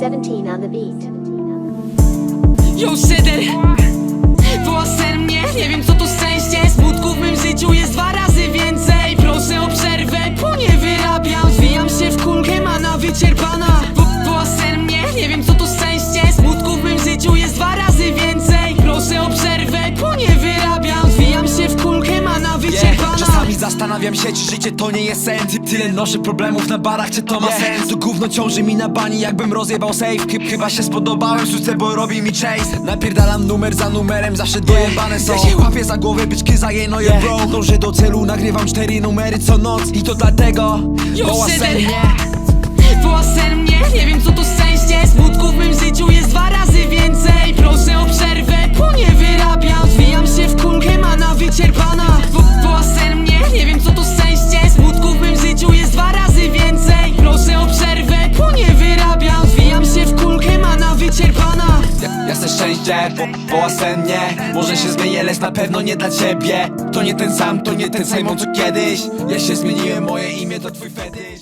17 on the beat. Yo, Szyder Była zastanawiam się, czy życie to nie jest sen. Ty, Tyle noszę problemów na barach, czy to ma sens? To gówno ciąży mi na bani, jakbym rozjebał safe. Chy- Chyba się spodobałem, sztuce, bo robi mi chase. Napierdalam numer za numerem, zawsze dojebane są. Ja się łapię za głowę, byczki za jeno je bro. Dążę do celu, nagrywam cztery numery co noc. I to dlatego, Yo, Bo, woła mnie Może się zmienię, lecz na pewno nie dla ciebie. To nie ten sam, to nie ten Simon co kiedyś. Ja się zmieniłem, moje imię to twój fetysz